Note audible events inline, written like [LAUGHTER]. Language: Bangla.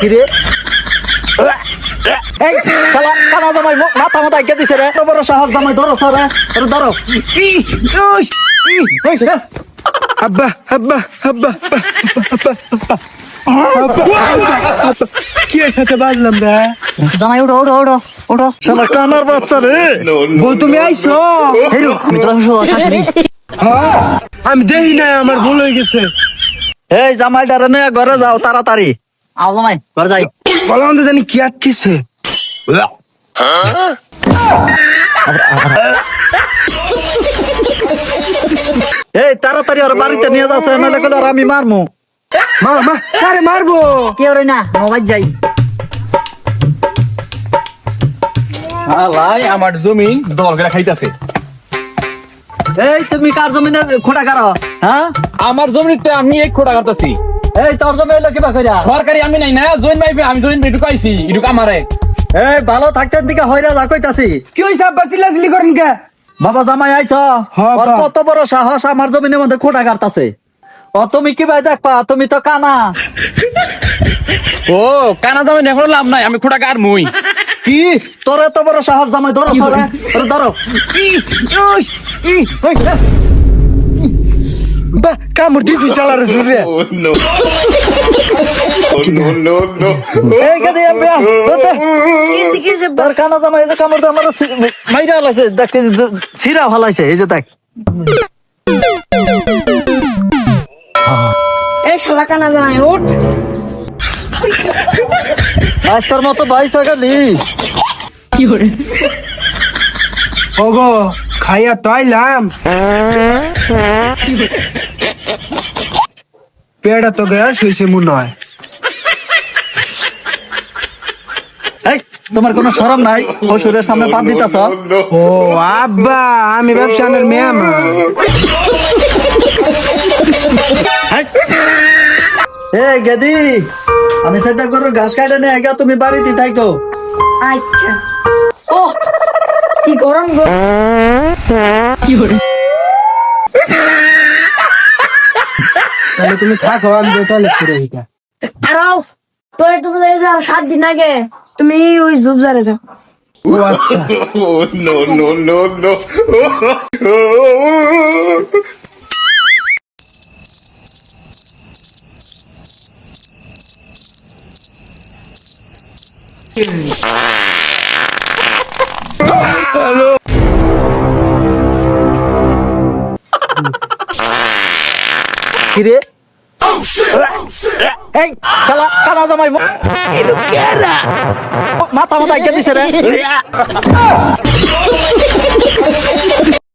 কিরে এই শালা কানা জামাই মাথা মাথা কে দিছে রে বড় সাহস জামাই ধরো সরে আরে ধরো আব্বা আব্বা আব্বা কি সাথে বাজলাম রে জামাই উঠো উঠো উঠো উঠো শালা কানার বাচ্চা রে বউ তুমি আইছো হেরো আমি শাশুড়ি হ্যাঁ, আমি দেখি না আমার ভুল হয়ে গেছে এই জামাইটারে নিয়ে ঘরে যাও তাড়াতাড়ি। আও জামাই ঘরে যাই। বললাম তো জানি কি আটকেছে। এই তাড়াতাড়ি ওর বাড়িতে নিয়ে যাচ্ছে নাহলে কইলে ওর আমি মারমু। মা মা কারে মারবো? কি ওরে না মোবাইল যাই। আলাই আমার জমিন দল করে খাইতাছে। এই তুমি কার জমিনে খোটা কারও হ্যাঁ? আমার জমিতে আমি এক খোটা কাটতাছি। এই তোর জমি হইল কিবা কইরা? সরকারি আমি নাই না জয়েন পাইবে আমি জয়েন পেটু পাইছি এটুকু আমারে এই ভালো থাকতে দিকে হইরা যা কইতাছি। কি হইছে আব্বা চিল্লাচিল্লি করেন কে? বাবা জামাই আইছ? হ্যাঁ, ওর কত বড় সাহস আমার জমিনের মধ্যে খোটা কাটতাছে। ও তুমি কি ভাই দেখবা? তুমি তো কানা। ও কানা জমিন এখন লাভ নাই আমি খোটা কার মুই কি? তোর এত বড় সাহস জামাই ধরো ধরে ধরো। বা কামড় দিছি শালারে জুরে no, no, no. এই গদি আপনি কিসে কিসে তোর কানা জামাই এই যে কামড় দিয়ে আমার মাইরা হলাইছে দেখ এই যে ছিড়া হলাইছে এই যে দেখ এই শালা কানা জামাই উঠ আজকের মতো ভাই সাগালি ওগো খাইয়া তো আইলাম পেড়া তো গ্যাস হয়েছে মনে হয়। তোমার কোনো শরম নাই? শ্বশুরের সামনে পাত দিতাছ? ও আব্বা আমি ব্যবসানের মেয়ে আমার এ গেদি আমি সেটা করো ঘাস কাটে নিয়ে আগে তুমি বাড়িতে থাকো আচ্ছা। ও কি গরম গো। তাহলে তুমি থাকো আমি টয়লেট করে এইটা আরাও তোর তুমি যাও সাত দিন আগে। তুমি ওই জুবজারে যাও। ও আচ্ছা। No, no, no, no. কিরে? Oh, oh, এই শালা কানা জামাই এলো কেরা মাথা মাথা দিছে রে। [LAUGHS]